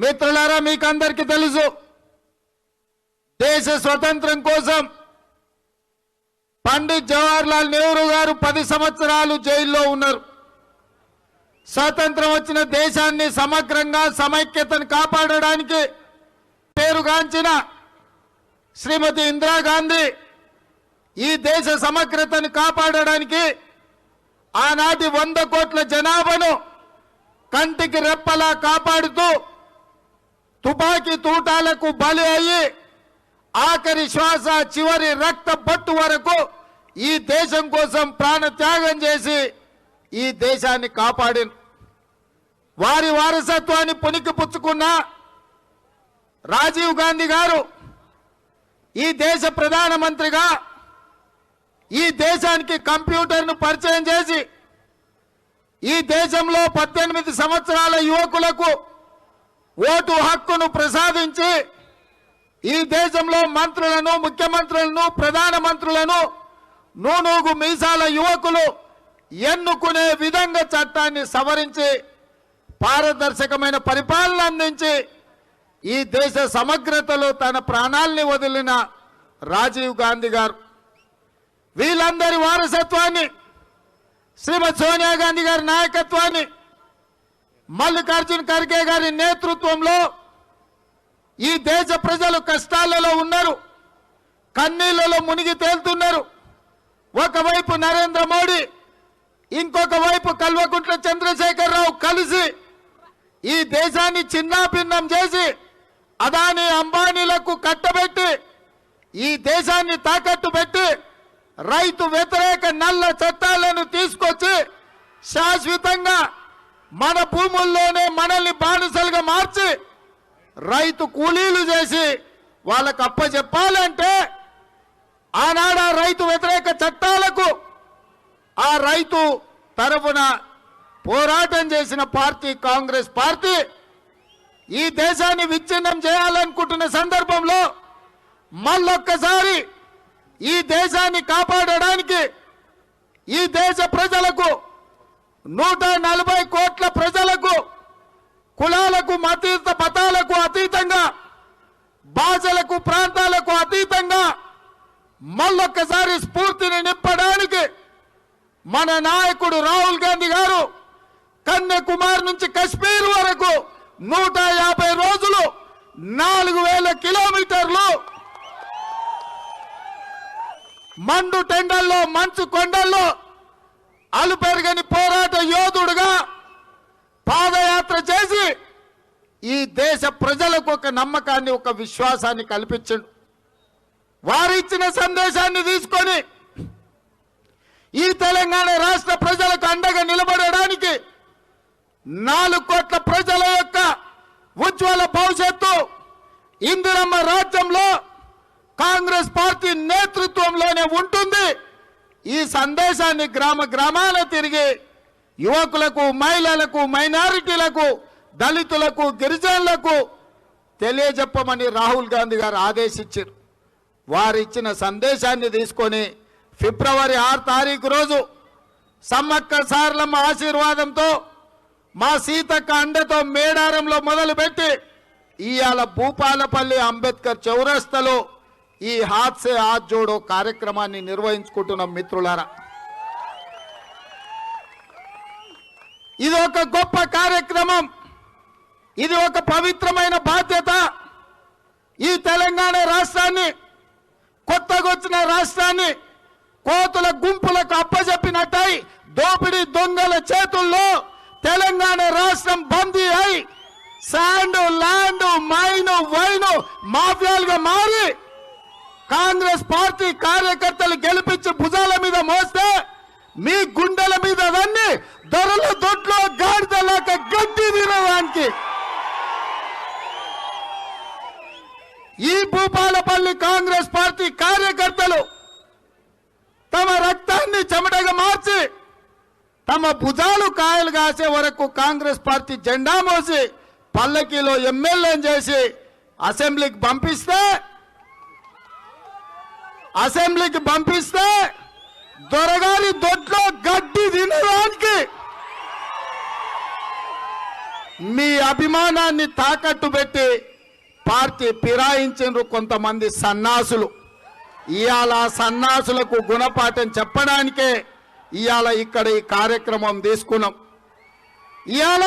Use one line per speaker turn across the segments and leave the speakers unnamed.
మిత్రులారా మీకు అందరికీ తెలుసు దేశ స్వతంత్రం కోసం పండిత్ జవహర్లాల్ నెహ్రూ గారు పది సంవత్సరాలు జైల్లో ఉన్నారు. స్వాతంత్రం వచ్చిన దేశాన్ని సమగ్రంగా సమైక్యతను కాపాడడానికి పేరుగాంచిన శ్రీమతి ఇందిరాగాంధీ ఈ దేశ సమగ్రతను కాపాడడానికి ఆనాటి వంద కోట్ల జనాభాను కంటికి రెప్పలా కాపాడుతూ తుపాకీ తూటాలకు బలి అయ్యి ఆఖరి శ్వాస చివరి రక్త పట్టు వరకు ఈ దేశం కోసం ప్రాణ త్యాగం చేసి ఈ దేశాన్ని కాపాడిన వారి వారసత్వాన్ని పునికి పుచ్చుకున్న రాజీవ్ గాంధీ గారు ఈ దేశ ప్రధానమంత్రిగా ఈ దేశానికి కంప్యూటర్ను పరిచయం చేసి ఈ దేశంలో పద్దెనిమిది సంవత్సరాల యువకులకు ఓటు హక్కును ప్రసాదించి ఈ దేశంలో మంత్రులను ముఖ్యమంత్రులను ప్రధానమంత్రులను నూనూగు మీసాల యువకులు ఎన్నుకునే విధంగా చట్టాన్ని సవరించి పారదర్శకమైన పరిపాలన అందించి ఈ దేశ సమగ్రతలో తన ప్రాణాల్ని వదిలిన రాజీవ్ గాంధీ గారు. వీళ్ళందరి వారసత్వాన్ని శ్రీమతి సోనియా గాంధీ గారి నాయకత్వాన్ని మల్లికార్జున్ ఖర్గే గారి నేతృత్వంలో ఈ దేశ ప్రజలు కష్టాలలో ఉన్నారు కన్నీళ్ళలో మునిగి తేలుతున్నారు. ఒకవైపు నరేంద్ర మోడీ ఇంకొక వైపు కల్వకుంట్ల చంద్రశేఖరరావు కలిసి ఈ దేశాన్ని చిన్నాభిన్నం చేసి అదాని అంబానీలకు కట్టబెట్టి ఈ దేశాన్ని తాకట్టు పెట్టి రైతు వ్యతిరేక నల్ల చట్టాలను తీసుకొచ్చి శాశ్వతంగా మన భూముల్లోనే మనల్ని బానిసలుగా మార్చి రైతు కూలీలు చేసి వాళ్ళకు అప్పచెప్పాలంటే ఆనాడు ఆ రైతు వ్యతిరేక చట్టాలకు ఆ రైతు తరఫున పోరాటం చేసిన పార్టీ కాంగ్రెస్ పార్టీ ఈ దేశాన్ని విచ్ఛిన్నం చేయాలనుకుంటున్న సందర్భంలో మళ్ళొక్కసారి ఈ దేశాన్ని కాపాడడానికి ఈ దేశ ప్రజలకు నూట నలభై కోట్ల ప్రజలకు కులాలకు మతీత మతాలకు అతీతంగా భాషలకు ప్రాంతాలకు అతీతంగా మళ్ళొక్కసారి స్ఫూర్తిని నింపడానికి మన నాయకుడు రాహుల్ గాంధీ గారు కన్యాకుమారి నుంచి కశ్మీర్ వరకు నూట యాభై రోజులు నాలుగు వేల కిలోమీటర్లు మండు టెండల్లో మంచు కొండల్లో అలుపెరగని పోరాట యోధుడుగా పాదయాత్ర చేసి ఈ దేశ ప్రజలకు ఒక నమ్మకాన్ని ఒక విశ్వాసాన్ని కల్పించండు. వారిచ్చిన సందేశాన్ని తీసుకొని ఈ తెలంగాణ రాష్ట్ర ప్రజలకు అండగా నిలబడడానికి నాలుగు కోట్ల ప్రజల యొక్క ఉజ్వల భవిష్యత్తు ఇందిరమ్మ రాజ్యంలో కాంగ్రెస్ పార్టీ నేతృత్వంలోనే ఉంటుంది. ఈ సందేశాన్ని గ్రామ గ్రామాల తిరిగి యువకులకు మహిళలకు మైనారిటీలకు దళితులకు గిరిజనులకు తెలియజెప్పమని రాహుల్ గాంధీ గారు ఆదేశించారు. వారిచ్చిన సందేశాన్ని తీసుకొని ఫిబ్రవరి ఆరు తారీఖు రోజు సమ్మక్క సార్లమ్మ ఆశీర్వాదంతో మా సీతక్క అండతో మేడారంలో మొదలుపెట్టి ఇవాళ భూపాలపల్లి అంబేద్కర్ చౌరస్తలో ఈ హాత్ సే హాత్ జోడో కార్యక్రమాన్ని నిర్వహించుకుంటున్నాం మిత్రులారా. ఇది ఒక గొప్ప కార్యక్రమం. ఇది ఒక పవిత్రమైన బాధ్యత. ఈ తెలంగాణ రాష్ట్రాన్ని కొత్తగొచ్చిన రాష్ట్రాన్ని కోతుల గుంపులకు అప్పజెప్పినట్టయి దోపిడీ దొంగల చేతుల్లో తెలంగాణ రాష్ట్రం బందీ అయి శాండ్ ల్యాండ్ మైన్ వైన్ మాఫియాలుగా మారి కాంగ్రెస్ పార్టీ కార్యకర్తలు గెలిపించి భుజాల మీద మోస్తే మీ గుండెల మీద అవన్నీ ధరల దొడ్లో గాడిదలాక గడ్డి తినడానికి. ఈ భూపాలపల్లి కాంగ్రెస్ పార్టీ కార్యకర్తలు తమ రక్తాన్ని చెమటగా మార్చి తమ భుజాలు కాయలు కాసే వరకు కాంగ్రెస్ పార్టీ జెండా మోసి పల్లకీలో ఎమ్మెల్యేని చేసి అసెంబ్లీకి పంపిస్తే అసెంబ్లీకి పంపిస్తే దొరగారి దొడ్లో గడ్డి తినడానికి. మీ అభిమానాన్ని తాకట్టు పెట్టి పార్టీ ఫిరాయించు కొంతమంది సన్నాసులు. ఇవాళ సన్నాసులకు గుణపాఠం చెప్పడానికే ఇవాళ ఇక్కడ ఈ కార్యక్రమం తీసుకున్నాం. ఇవాళ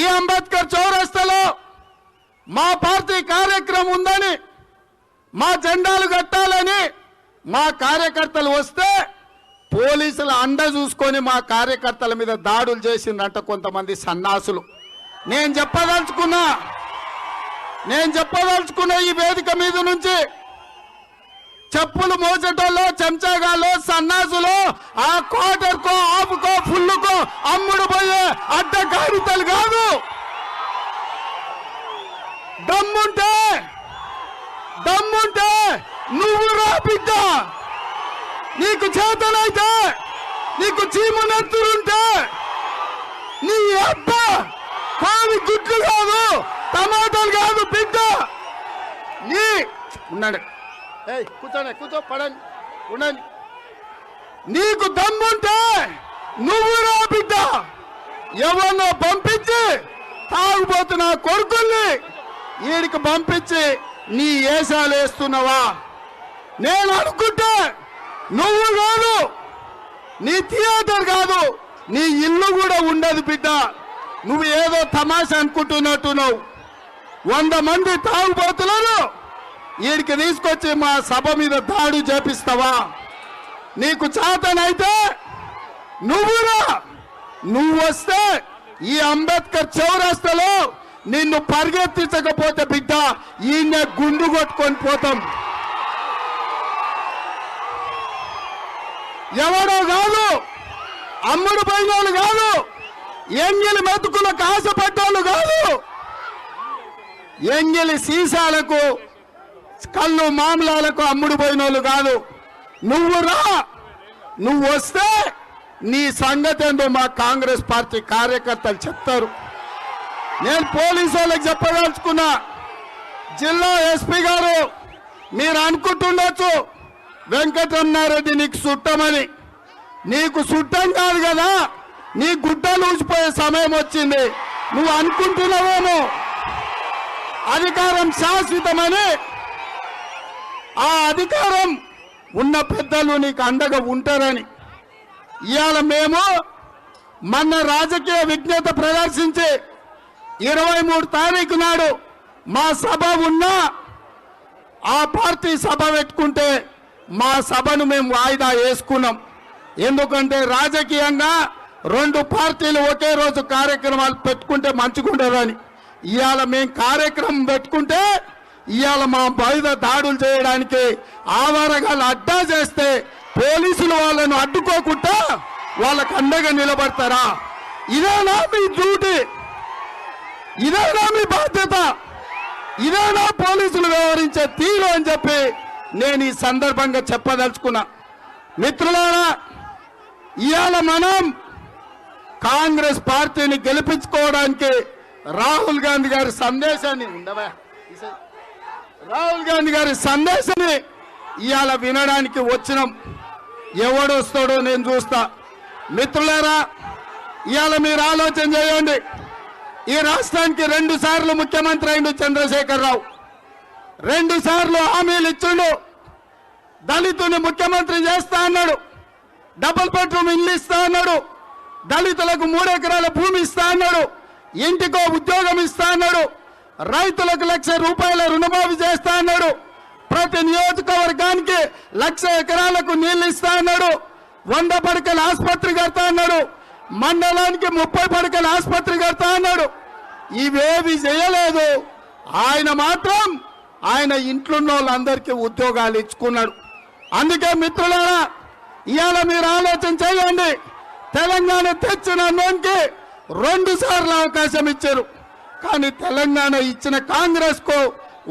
ఈ అంబేద్కర్ చౌరస్తలో మా పార్టీ కార్యక్రమం ఉందని మా జెండాలు కట్టాలని మా కార్యకర్తలు వస్తే పోలీసుల అండ చూసుకొని మా కార్యకర్తల మీద దాడులు చేసిందంట కొంతమంది సన్నాసులు. నేను చెప్పదలుచుకున్నా నేను చెప్పదలుచుకున్న ఈ వేదిక మీద నుంచి చెప్పులు మోసేటోళ్ళు చెంచాగాళ్ళు సన్నాసులు ఆ క్వార్టర్కో ఆపుకో ఫుల్లుకో అమ్ముడు పోయే అడ్డకారితలు కాదు. దమ్ముంటే దమ్ముంటే నువ్వు రా బిడ్డ. నీకు చేతనైతే నీకు చీము నెత్తురుంటే నీ అబ్బ కాని గుడ్లు కాదు టమాటాలు కాదు బిడ్డ. నీ ఉన్నాడు ఏయ్ కూర్చోండి కూర్చో పడండి ఉండండి. నీకు దమ్ముంటే నువ్వు రా బిడ్డ. ఎవరినో పంపించి తాగుపోతున్న కొడుకుల్ని వీడికి పంపించి నీ ఏషాలు వేస్తున్నావా? నేను అనుకుంటే నువ్వు కాదు. నీ థియేటర్ కాదు. నీ ఇల్లు కూడా ఉండదు బిడ్డ. నువ్వు ఏదో తమాష అనుకుంటున్నట్టున్నావు వంద మంది తాగుబోతులను వీడికి తీసుకొచ్చి మా సభ మీద దాడు చేపిస్తావా? నీకు చేతనైతే నువ్వురా. నువ్వు వస్తే ఈ అంబేద్కర్ చౌరస్తలో నిన్ను పరిగెత్తించకపోతే బిడ్డ ఈయన గుండు కొట్టుకొని పోతాం. ఎవడో కాదు అమ్ముడు పోయినోళ్ళు కాదు ఎంగిలి మెతుకులకు ఆశపడ్డోళ్ళు కాదు. ఎంగిలి సీసాలకు కళ్ళు మామలాలకు అమ్ముడు పోయినోళ్ళు కాదు. నువ్వు రా నువ్వు వస్తే నీ సంగతి మా కాంగ్రెస్ పార్టీ కార్యకర్తలు చెప్తారు. నేను పోలీసు వాళ్ళకి చెప్పదలుచుకున్నా. జిల్లా ఎస్పీ గారు మీరు అనుకుంటుండొచ్చు వెంకటరమణారెడ్డి నీకు చుట్టమని నీకు చుట్టం కాదు కదా నీ గుడ్డలు ఊసిపోయే సమయం వచ్చింది. నువ్వు అనుకుంటున్నావేమో? అధికారం శాశ్వతమని. ఆ అధికారం ఉన్న పెద్దలు నీకు అండగా ఉంటారని. ఇవాళ మేము మన రాజకీయ విజ్ఞత ప్రదర్శించి ఇరవై మూడు తారీఖు నాడు మా సభ ఉన్నా ఆ పార్టీ సభ పెట్టుకుంటే మా సభను మేము వాయిదా వేసుకున్నాం. ఎందుకంటే రాజకీయంగా రెండు పార్టీలు ఒకే రోజు కార్యక్రమాలు పెట్టుకుంటే మంచిగుండదని. ఇవాళ మేము కార్యక్రమం పెట్టుకుంటే ఇవాళ మా బయట దాడులు చేయడానికి ఆవారగాలు అడ్డా చేస్తే పోలీసులు వాళ్ళను అడ్డుకోకుండా వాళ్ళకు అండగా నిలబడతారా? ఇదేనా మీ డ్యూటీ? ఇదేనా మీ బాధ్యత? ఇదేనా పోలీసులు వ్యవహరించే తీరు అని చెప్పి నేను ఈ సందర్భంగా చెప్పదలుచుకున్నా. మిత్రులారా ఇవాళ మనం కాంగ్రెస్ పార్టీని గెలిపించుకోవడానికి రాహుల్ గాంధీ గారి సందేశాన్ని ఉండవా? రాహుల్ గాంధీ గారి సందేశాన్ని ఇవాళ వినడానికి వచ్చినాం. ఎవడొస్తాడో నేను చూస్తా. మిత్రులారా ఇవాళ మీరు ఆలోచన చేయండి. ఈ రాష్ట్రానికి రెండు సార్లు ముఖ్యమంత్రి అయిండు చంద్రశేఖరరావు. రెండు సార్లు హామీలు ఇచ్చిండు. దళితుని ముఖ్యమంత్రి చేస్తా అన్నాడు. డబుల్ బెడ్రూమ్ ఇల్లు ఇస్తా అన్నాడు. దళితులకు మూడు ఎకరాల భూమి ఇస్తా అన్నాడు. ఇంటికో ఉద్యోగం ఇస్తా అన్నాడు. రైతులకు లక్ష రూపాయల రుణమాఫీ చేస్తా అన్నాడు. ప్రతి నియోజకవర్గానికి లక్ష ఎకరాలకు నీళ్ళు ఇస్తా అన్నాడు. వంద పడకల ఆసుపత్రి కడతా అన్నాడు. మండలానికి ముప్పై పడకల ఆసుపత్రి కడతా అన్నాడు. ఇవేవి చేయలేదు. ఆయన మాత్రం ఆయన ఇంట్లోన్న వాళ్ళందరికీ ఉద్యోగాలు ఇచ్చుకున్నాడు. అందుకే మిత్రులారా ఇవాళ మీరు ఆలోచన చేయండి. తెలంగాణ తెచ్చిన నోన్కి రెండు సార్లు అవకాశం ఇచ్చారు. కానీ తెలంగాణ ఇచ్చిన కాంగ్రెస్కు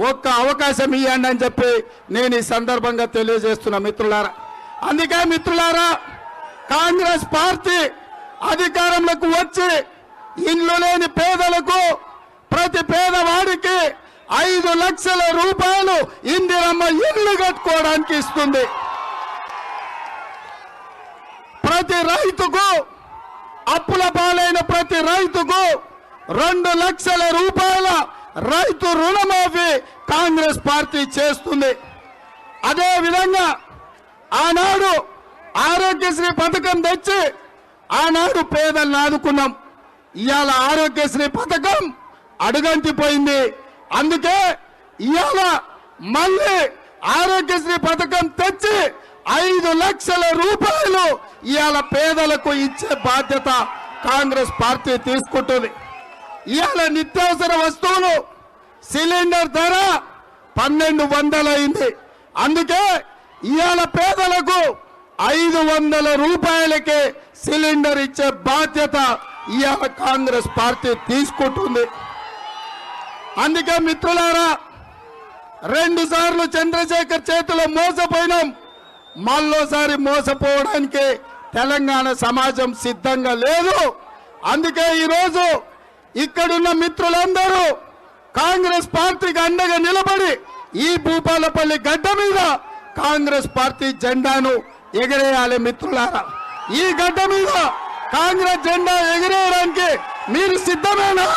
ఒక్క అవకాశం ఇవ్వండి అని చెప్పి నేను ఈ సందర్భంగా తెలియజేస్తున్నా మిత్రులారా. అందుకే మిత్రులారా కాంగ్రెస్ పార్టీ అధికారంలోకి వచ్చి ఇండ్లు లేని పేదలకు ప్రతి పేదవాడికి ఐదు లక్షల రూపాయలు ఇందిరమ్మ ఇల్లు కట్టుకోవడానికి ఇస్తుంది. ప్రతి రైతుకు అప్పుల పాలైన ప్రతి రైతుకు రెండు లక్షల రూపాయల రైతు రుణమాఫీ కాంగ్రెస్ పార్టీ చేస్తుంది. అదే విధంగా ఆనాడు ఆరోగ్యశ్రీ పథకం తెచ్చి ఆనాడు పేదలను ఆదుకున్నాం ఇవాళ ఆరోగ్యశ్రీ పథకం అడుగంటిపోయింది అందుకే ఇవాళ మళ్ళీ ఆరోగ్యశ్రీ పథకం తెచ్చి ఐదు లక్షల రూపాయలు ఇవాళ పేదలకు ఇచ్చే బాధ్యత కాంగ్రెస్ పార్టీ తీసుకుంటుంది. ఇవాళ నిత్యావసర వస్తువులు సిలిండర్ ధర పన్నెండు వందలైంది. అందుకే ఇవాళ పేదలకు ఐదు వందల రూపాయలకే సిలిండర్ ఇచ్చే బాధ్యత ఇవాళ కాంగ్రెస్ పార్టీ తీసుకుంటుంది. అందుకే మిత్రులారా రెండు సార్లు చంద్రశేఖర్ చేతిలో మోసపోయినాం. మళ్ళోసారి మోసపోవడానికి తెలంగాణ సమాజం సిద్ధంగా లేదు. అందుకే ఈరోజు ఇక్కడున్న మిత్రులందరూ కాంగ్రెస్ పార్టీకి అండగా నిలబడి ఈ భూపాలపల్లి గడ్డ మీద కాంగ్రెస్ పార్టీ జెండాను ఎగరేయాలి మిత్రులారా. ఈ గడ్డ మీద కాంగ్రెస్ జెండా ఎగరేయడానికి మీరు సిద్ధమేనా?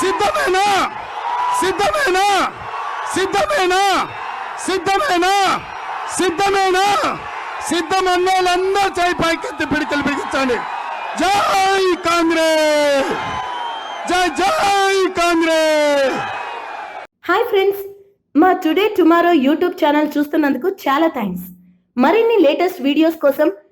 సిద్ధమేనా? సిద్ధమేనా? సిద్ధమేనా? సిద్ధమేనా? సిద్ధమేనా? సిద్ధమన్న వాళ్ళందరూ చేయి పైకెత్తి పిడికలు బిగించండి జై కాంగ్రెస్! జై జై కాంగ్రెస్!
హాయ్ ఫ్రెండ్స్ మా టుడే టుమారో యూట్యూబ్ ఛానల్ చూస్తున్నందుకు చాలా థ్యాంక్స్. మరిన్ని లేటెస్ట్ వీడియోస్ కోసం